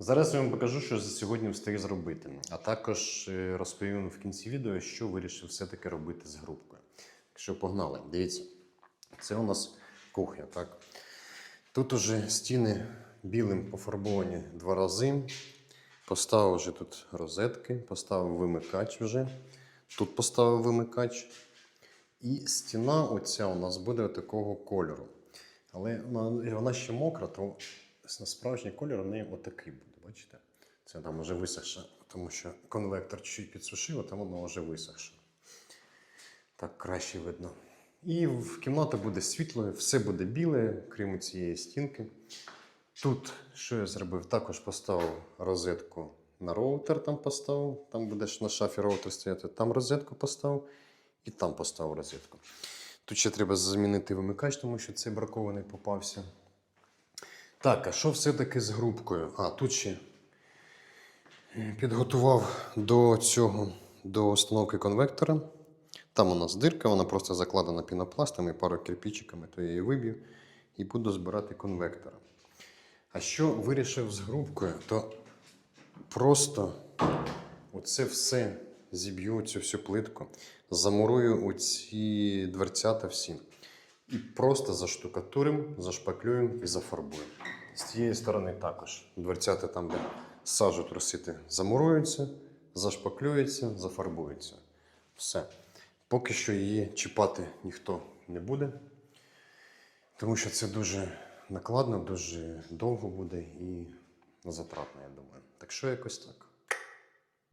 Зараз я вам покажу, що за сьогодні встиг зробити. А також е, розповім в кінці відео, що вирішив все-таки робити з грубкою. Якщо погнали, дивіться, це у нас кухня, так? Тут уже стіни білим пофарбовані два рази. Поставив вже тут розетки, поставив вимикач вже. Тут поставив вимикач. І стіна оця у нас буде такого кольору. Але вона, ще мокра, то справжній колір у неї отакий буде. Бачите? Це там вже висохше, тому що конвектор чуть підсушив, а там воно вже висохше. Так краще видно. І в кімната буде світло, все буде біле, крім цієї стінки. Тут, що я зробив, також поставив розетку на роутер, там поставив. Там буде на шафі роутер стояти. Там розетку поставив і там поставив розетку. Тут ще треба замінити вимикач, тому що цей бракований попався. Так, а що все-таки з грубкою? А, тут ще підготував до цього, до установки конвектора. Там у нас дирка, вона просто закладена пінопластом і пару кирпичиками, то я її виб'ю і буду збирати конвектора. А що вирішив з грубкою, то просто оце все зіб'ю, цю всю плитку, замурую оці дверцята всі. І просто заштукатурим, зашпаклюємо і зафарбуємо. З цієї сторони також. Дверцята там, де сажу трусити, замуруються, зашпаклюються, зафарбуються. Все. Поки що її чіпати ніхто не буде, тому що це дуже накладно, дуже довго буде і затратно, я думаю. Так що якось так.